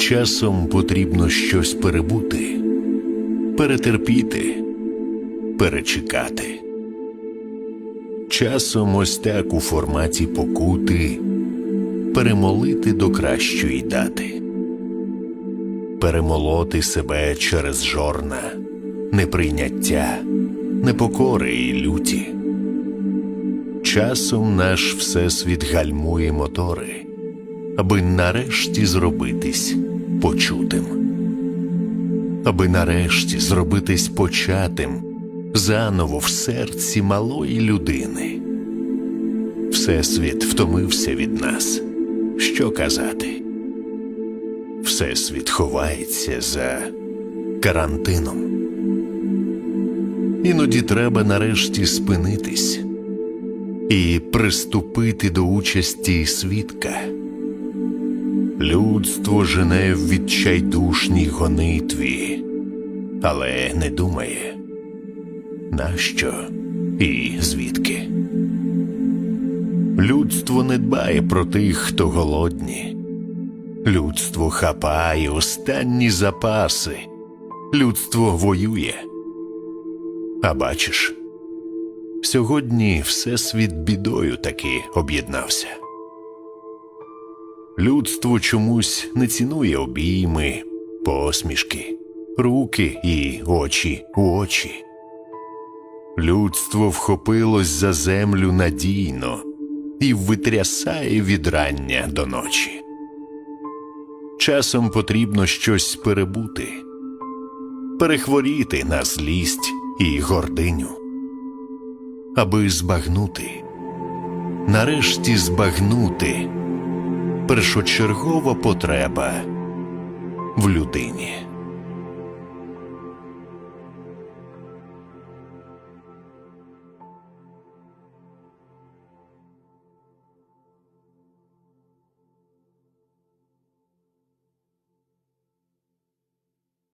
Часом потрібно щось перебути, перетерпіти, перечекати. Часом ось так у форматі покути перемолити до кращої дати, перемолоти себе через жорна, неприйняття, непокори і люті. Часом наш всесвіт гальмує мотори, аби нарешті зробитись почутим, аби нарешті зробитись початим заново в серці малої людини. Всесвіт втомився від нас. Що казати? Всесвіт ховається за карантином. Іноді треба нарешті спинитись і приступити до участі свідка. Людство жене в відчайдушній гонитві, але не думає, нащо і звідки. Людство не дбає про тих, хто голодні. Людство хапає останні запаси. Людство воює. А бачиш, сьогодні всесвіт бідою таки об'єднався. Людство чомусь не цінує обійми, посмішки, руки і очі у очі. Людство вхопилось за землю надійно і витрясає від рання до ночі. Часом потрібно щось перебути, перехворіти на злість і гординю, аби збагнути, нарешті збагнути першочергова потреба в людині.